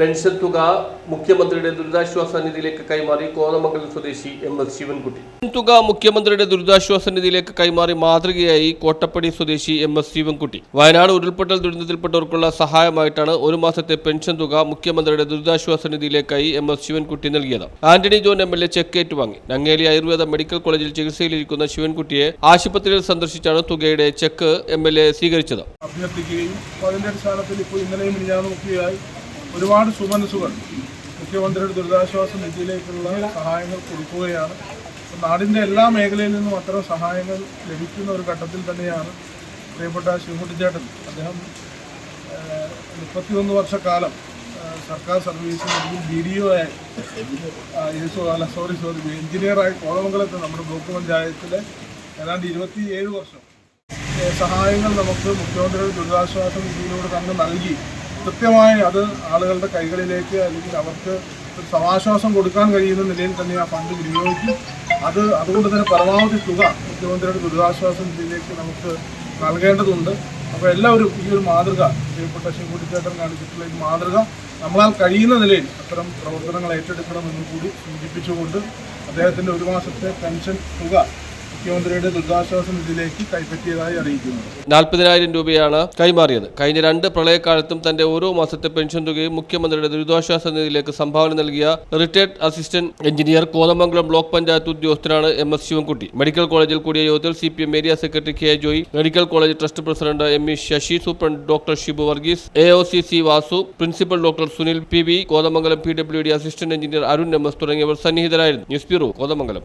pension തുക മുഖ്യമന്ത്രിയുടെ ദുരിതാശ്വാസ നിധിയിലേക്ക് കൈമാറി കോതമംഗലം സ്വദേശി എം എസ് ശിവൻകുട്ടി. പെൻഷൻ തുക മുഖ്യമന്ത്രിയുടെ ദുരിതാശ്വാസ നിധിയിലേക്ക് കൈമാറി മാതൃകയായി കോട്ടപ്പടി സ്വദേശി എം എസ് ശിവൻകുട്ടി. വയനാട് ഉരുൾപൊട്ടൽ ദുരന്തത്തിൽപ്പെട്ടവർക്കുള്ള സഹായമായിട്ടാണ് ഒരു മാസത്തെ പെൻഷൻ തുക മുഖ്യമന്ത്രിയുടെ ദുരിതാശ്വാസ നിധിയിലേക്കായി എം എസ് ശിവൻകുട്ടി നൽകിയത്. Antony John M L A cheque ഏറ്റുവാങ്ങി. നങ്ങേലി ആയുർവേദ മെഡിക്കൽ കോളേജിൽ ചികിത്സയിലിരിക്കുന്ന ശിവൻകുട്ടിയെ ആശുപത്രിയിൽ സന്ദർശിച്ചാണ് തുകയുടെ ചെക്ക് എം എൽ എ സ്വീകരിച്ചത്. അഭ്യർത്ഥിക്കുകയും അതിന്റെ അടിസ്ഥാനത്തിൽ ഇപ്പോൾ ഇന്നലെയും മിനിഞ്ഞാന്നുമൊക്കെയായി ഒരുപാട് സുമനസ്സുകൾ മുഖ്യമന്ത്രിയുടെ ദുരിതാശ്വാസ നിധിയിലേക്കുള്ള സഹായങ്ങൾ കൊടുക്കുകയാണ്. നാടിന്റെ എല്ലാ മേഖലയിൽ നിന്നും അത്തരം സഹായങ്ങൾ ലഭിക്കുന്ന ഒരു ഘട്ടത്തിൽ തന്നെയാണ് പ്രിയപ്പെട്ട ശിവകുട്ടിച്ചേട്ടൻ അദ്ദേഹം മുപ്പത്തിയൊന്ന് വർഷക്കാലം സർക്കാർ സർവീസിൽ ബി ഡി ഒ ആയി. അല്ല സോറി സോറി എഞ്ചിനീയറായി കോതമംഗലത്ത് നമ്മുടെ ബ്ലോക്ക് പഞ്ചായത്തിലെ ഏതാണ്ട് ഇരുപത്തി ഏഴ് വർഷം സഹായങ്ങൾ നമുക്ക് മുഖ്യമന്ത്രിയുടെ ദുരിതാശ്വാസ നിധിയിലൂടെ തന്നെ നൽകി. കൃത്യമായി അത് ആളുകളുടെ കൈകളിലേക്ക് അല്ലെങ്കിൽ അവർക്ക് ഒരു സമാശ്വാസം കൊടുക്കാൻ കഴിയുന്ന നിലയിൽ തന്നെ ആ ഫണ്ട് വിനിയോഗിക്കും. അത് അതുകൊണ്ട് തന്നെ പരമാവധി തുക മുഖ്യമന്ത്രിയുടെ ദുരിതാശ്വാസ നിധിയിലേക്ക് നമുക്ക് നൽകേണ്ടതുണ്ട്. അപ്പോൾ എല്ലാവരും ഈ ഒരു മാതൃക പ്രിയപ്പെട്ട ശിവകുട്ടിച്ചേട്ടൻ കാണിച്ചിട്ടുള്ള ഈ മാതൃക നമ്മളാൽ കഴിയുന്ന നിലയിൽ അത്തരം പ്രവർത്തനങ്ങൾ ഏറ്റെടുക്കണമെന്ന് കൂടി സൂചിപ്പിച്ചുകൊണ്ട് അദ്ദേഹത്തിന്റെ ഒരു മാസത്തെ പെൻഷൻ തുക മുഖ്യമന്ത്രിയുടെ ദുരിതാശ്വാസ നിധിയിലേക്ക് കൈപ്പറ്റിയതായി അറിയിക്കുന്നു. നാൽപ്പതിനായിരം രൂപയാണ് കൈമാറിയത്. കഴിഞ്ഞ രണ്ട് പ്രളയകാലത്തും തന്റെ ഓരോ മാസത്തെ പെൻഷൻ തുകയും മുഖ്യമന്ത്രിയുടെ ദുരിതാശ്വാസ നിധിയിലേക്ക് സംഭാവന നൽകിയ retired assistant engineer Kothamangalam block panchayat ഉദ്യോഗസ്ഥനാണ് എം എസ് ശിവൻകുട്ടി. മെഡിക്കൽ കോളേജിൽ കൂടിയ യോഗത്തിൽ C P M area secretary K Joy medical college trust president M E Sasi superintendent doctor Shibu Varghese A O C C Vasu principal doctor Sunil P V Kothamangalam P W D assistant engineer Arun M S തുടങ്ങിയവർ സന്നിഹിതരായിരുന്നു. News bureau Kothamangalam.